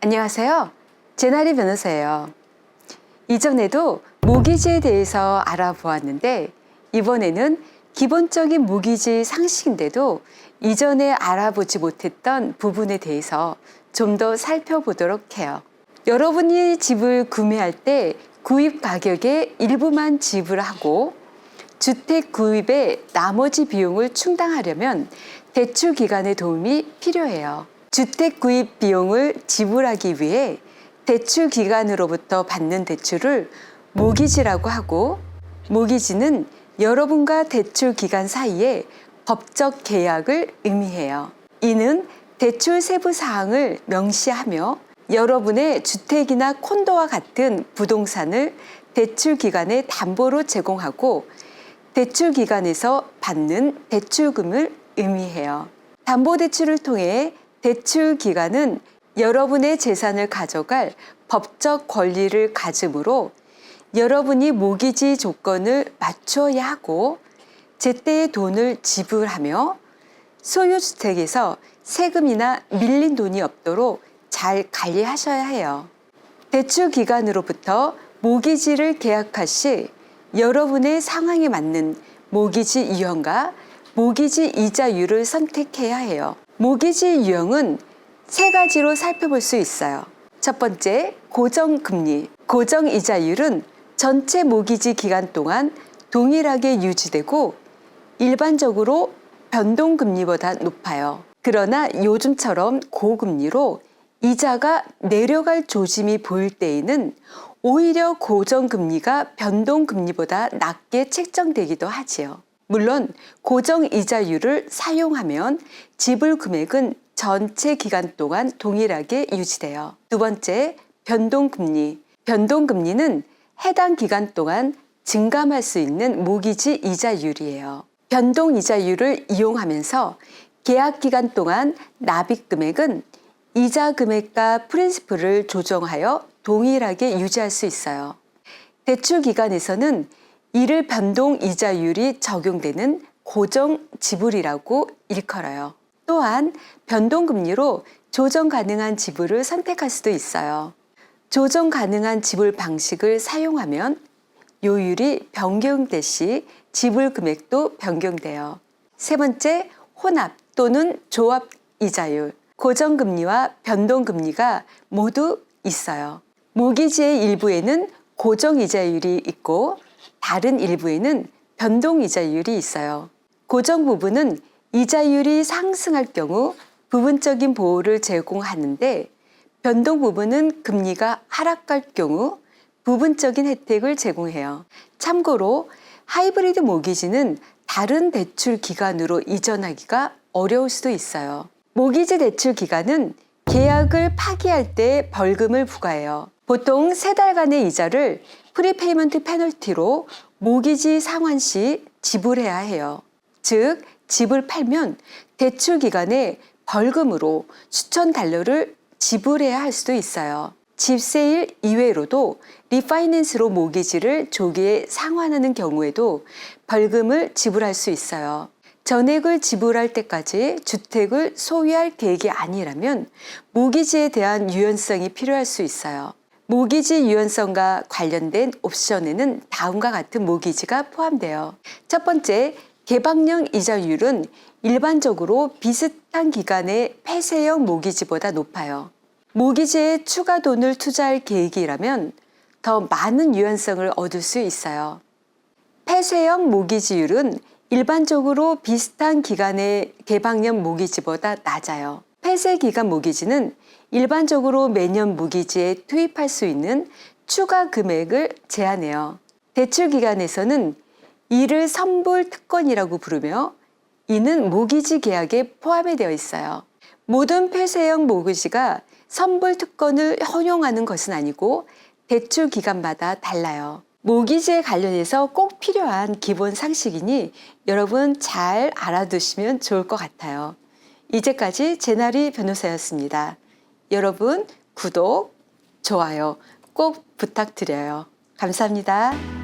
안녕하세요. 제나리 변호사예요. 이전에도 모기지에 대해서 알아보았는데 이번에는 기본적인 모기지 상식인데도 이전에 알아보지 못했던 부분에 대해서 좀 더 살펴보도록 해요. 여러분이 집을 구매할 때 구입 가격의 일부만 지불하고 주택 구입의 나머지 비용을 충당하려면 대출 기간의 도움이 필요해요. 주택 구입 비용을 지불하기 위해 대출 기관으로부터 받는 대출을 모기지라고 하고 모기지는 여러분과 대출 기간 사이에 법적 계약을 의미해요. 이는 대출 세부 사항을 명시하며 여러분의 주택이나 콘도와 같은 부동산을 대출 기관에 담보로 제공하고 대출 기관에서 받는 대출금을 의미해요. 담보 대출을 통해 대출 기관은 여러분의 재산을 가져갈 법적 권리를 가지므로 여러분이 모기지 조건을 맞춰야 하고 제때의 돈을 지불하며 소유주택에서 세금이나 밀린 돈이 없도록 잘 관리하셔야 해요. 대출 기관으로부터 모기지를 계약할 시 여러분의 상황에 맞는 모기지 유형과 모기지 이자율을 선택해야 해요. 모기지 유형은 세 가지로 살펴볼 수 있어요. 첫 번째, 고정금리. 고정이자율은 전체 모기지 기간 동안 동일하게 유지되고 일반적으로 변동금리보다 높아요. 그러나 요즘처럼 고금리로 이자가 내려갈 조짐이 보일 때에는 오히려 고정금리가 변동금리보다 낮게 책정되기도 하지요. 물론 고정 이자율을 사용하면 지불 금액은 전체 기간 동안 동일하게 유지돼요. 두 번째, 변동금리. 변동금리는 해당 기간 동안 증감할 수 있는 모기지 이자율이에요. 변동 이자율을 이용하면서 계약 기간 동안 납입 금액은 이자 금액과 프린시플을 조정하여 동일하게 유지할 수 있어요. 대출 기간에서는 이를 변동 이자율이 적용되는 고정 지불이라고 일컬어요. 또한 변동 금리로 조정 가능한 지불을 선택할 수도 있어요. 조정 가능한 지불 방식을 사용하면 요율이 변경될 시 지불 금액도 변경돼요. 세 번째, 혼합 또는 조합 이자율. 고정금리와 변동금리가 모두 있어요. 모기지의 일부에는 고정 이자율이 있고 다른 일부에는 변동 이자율이 있어요. 고정 부분은 이자율이 상승할 경우 부분적인 보호를 제공하는데 변동 부분은 금리가 하락할 경우 부분적인 혜택을 제공해요. 참고로 하이브리드 모기지는 다른 대출 기관으로 이전하기가 어려울 수도 있어요. 모기지 대출 기간은 계약을 파기할 때 벌금을 부과해요. 보통 세 달간의 이자를 프리페이먼트 페널티로 모기지 상환 시 지불해야 해요. 즉, 집을 팔면 대출 기간에 벌금으로 수천 달러를 지불해야 할 수도 있어요. 집세일 이외로도 리파이낸스로 모기지를 조기에 상환하는 경우에도 벌금을 지불할 수 있어요. 전액을 지불할 때까지 주택을 소유할 계획이 아니라면 모기지에 대한 유연성이 필요할 수 있어요. 모기지 유연성과 관련된 옵션에는 다음과 같은 모기지가 포함돼요. 첫 번째, 개방형 이자율은 일반적으로 비슷한 기간의 폐쇄형 모기지보다 높아요. 모기지에 추가 돈을 투자할 계획이라면 더 많은 유연성을 얻을 수 있어요. 폐쇄형 모기지율은 일반적으로 비슷한 기간의 개방형 모기지보다 낮아요. 폐쇄 기간 모기지는 일반적으로 매년 모기지에 투입할 수 있는 추가 금액을 제한해요. 대출 기간에서는 이를 선불 특권이라고 부르며 이는 모기지 계약에 포함이 되어 있어요. 모든 폐쇄형 모기지가 선불 특권을 허용하는 것은 아니고 대출 기간마다 달라요. 모기지에 관련해서 꼭 필요한 기본 상식이니 여러분 잘 알아두시면 좋을 것 같아요. 이제까지 제나리 변호사였습니다. 여러분 구독, 좋아요 꼭 부탁드려요. 감사합니다.